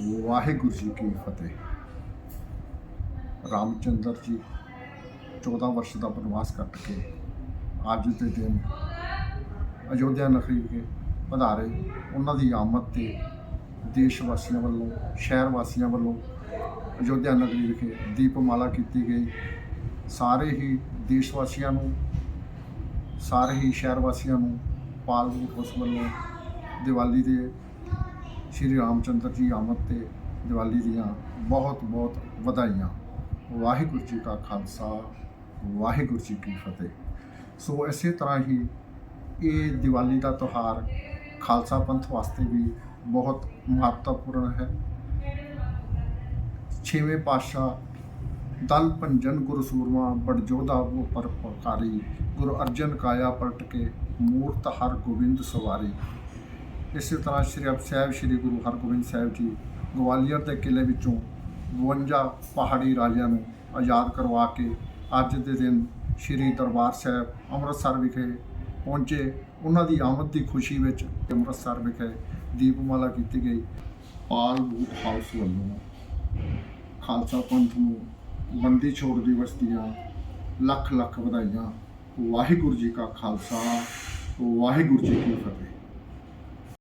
ਵਾਹਿਗੁਰੂ ਜੀ ਕੀ ਫਤਿਹ। ਰਾਮਚੰਦਰ ਜੀ 14 ਵਰਸ਼ ਦਾ ਬਨਵਾਸ ਕੱਟ ਕੇ ਅੱਜ ਦੇ ਦਿਨ ਅਯੋਧਿਆ ਨਗਰੀ ਵਿਖੇ ਪਧਾਰੇ ਉਹਨਾਂ ਦੀ ਆਮਦ ਤੇ ਦੇਸ਼ ਵਾਸੀਆਂ ਵੱਲੋਂ ਸ਼ਹਿਰ ਵਾਸੀਆਂ ਵੱਲੋਂ ਅਯੋਧਿਆ ਨਗਰੀ ਵਿਖੇ ਦੀਪਮਾਲਾ ਕੀਤੀ ਗਈ। ਸਾਰੇ ਹੀ ਦੇਸ਼ ਵਾਸੀਆਂ ਨੂੰ, ਸਾਰੇ ਹੀ ਸ਼ਹਿਰ ਵਾਸੀਆਂ ਨੂੰ ਪਾਲਮੂ ਉਸ ਵੱਲੋਂ ਦੀਵਾਲੀ ਦੇ ਸ਼੍ਰੀ ਰਾਮਚੰਦਰ ਜੀ ਆਮਦ ਤੇ ਦੀਵਾਲੀ ਦੀਆਂ ਬਹੁਤ ਬਹੁਤ ਵਧਾਈਆਂ। ਵਾਹਿਗੁਰੂ ਜੀ ਕਾ ਖਾਲਸਾ, ਵਾਹਿਗੁਰੂ ਜੀ ਕੀ ਫਤਿਹ। ਸੋ ਇਸੇ ਤਰ੍ਹਾਂ ਹੀ ਇਹ ਦੀਵਾਲੀ ਦਾ ਤਿਉਹਾਰ ਖਾਲਸਾ ਪੰਥ ਵਾਸਤੇ ਵੀ ਬਹੁਤ ਮਹੱਤਵਪੂਰਨ ਹੈ। ਛੇਵੇਂ ਪਾਤਸ਼ਾਹ ਦਲ ਭੰਜਨ ਗੁਰੂ ਸੂਰਮਾ ਬੜ ਉਹ ਪਰ ਪਕਾਰੀ ਗੁਰੂ ਅਰਜਨ ਕਾਇਆ ਪਲਟ ਕੇ ਮੂਰਤ ਹਰ ਗੋਬਿੰਦ ਸਵਾਰੀ। ਇਸੇ ਤਰ੍ਹਾਂ ਸ਼੍ਰੀ ਅਬ ਸਾਹਿਬ, ਸ਼੍ਰੀ ਗੁਰੂ ਹਰਗੋਬਿੰਦ ਸਾਹਿਬ ਜੀ ਗਵਾਲੀਅਰ ਦੇ ਕਿਲੇ ਵਿੱਚੋਂ 52 ਪਹਾੜੀ ਰਾਜਿਆਂ ਨੂੰ ਆਜ਼ਾਦ ਕਰਵਾ ਕੇ ਅੱਜ ਦੇ ਦਿਨ ਸ਼੍ਰੀ ਦਰਬਾਰ ਸਾਹਿਬ ਅੰਮ੍ਰਿਤਸਰ ਵਿਖੇ ਪਹੁੰਚੇ। ਉਹਨਾਂ ਦੀ ਆਮਦ ਦੀ ਖੁਸ਼ੀ ਵਿੱਚ ਅੰਮ੍ਰਿਤਸਰ ਵਿਖੇ ਦੀਪਮਾਲਾ ਕੀਤੀ ਗਈ। ਪਾਲ ਬੂਟ ਹਾਊਸ ਵੱਲੋਂ ਖਾਲਸਾ ਪੰਥ ਨੂੰ ਬੰਦੀ ਛੋੜ ਦਿਵਸ ਦੀਆਂ ਲੱਖ ਲੱਖ ਵਧਾਈਆਂ। ਵਾਹਿਗੁਰੂ ਜੀ ਕਾ ਖਾਲਸਾ, ਵਾਹਿਗੁਰੂ ਜੀ ਕੀ ਫਤਿਹ।